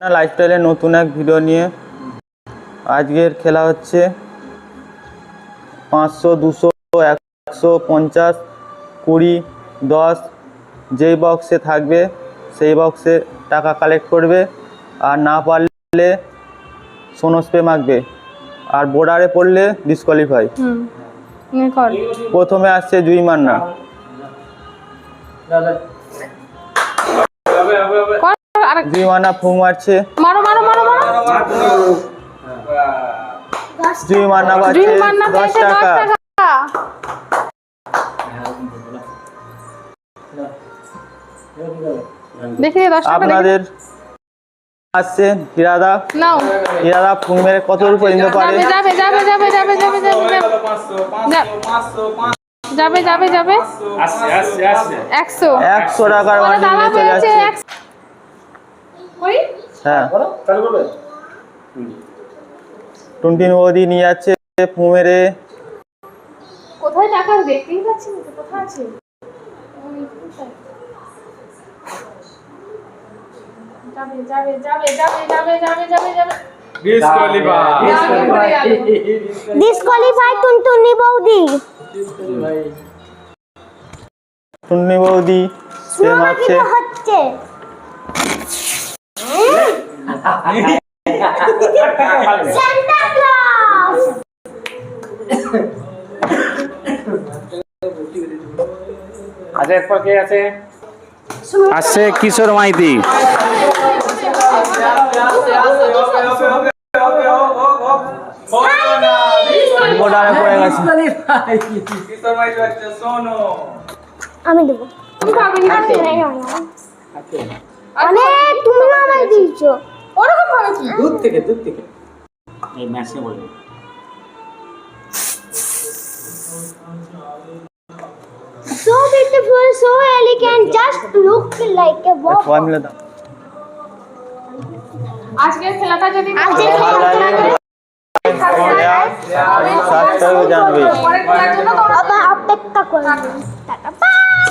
লাইফস্টাইলের নতুন এক ভিডিও নিয়ে। আজকের খেলা হচ্ছে পাঁচশো দুশো একশো পঞ্চাশ কুড়ি দশ যেই বক্সে থাকবে সেই বক্সে টাকা কালেক্ট করবে। আর না পারলে সোনো স্প্রে মাখবে আর বোর্ডারে পড়লে ডিসকোয়ালিফাই হুম নে প্রথমে আসছে জুই মান্না কর মারো মারো মারো মারো। 10 টাকা। দেখি 10 টাকা আপনাদের হিরাদা। নাও। হিরাদা মেরে কত রুপে দিতে পারে? যাবে যাবে যাবে যাবে যাবে যাবে যাবে 500 500 যাবে যাবে যাবে। 100 100 100 100 টাকার মানে চলে আসছে। হ্যাঁ। টুনটিন বৌদি নিয়ে যাচ্ছে ফু মেরে কোথায় টাকা দেখতেই পাচ্ছি না কোথায় আছে? যাবে যাবে যাবে যাবে যাবে যাবে যাবে যাবে। ডিসকোয়ালিফাই যাবে, ঘুরে গেল। ডিসকোয়ালিফাই টুনটুনি বৌদি। টুনটুনি বৌদি সে মারছে হচ্ছে? সান্তা ক্লজ আচ্ছা এরপর কে আছে? আসছে কিশোর মাইতি। আমি দেবো। অনেক তুমি আমায় দিয়েছ। ওরকম ভাবে কি থেকে থেকে। এই বলে। So beautiful, so elegant, just look like a খেলাটা যদি খেলাটা করুন টাটা বাই।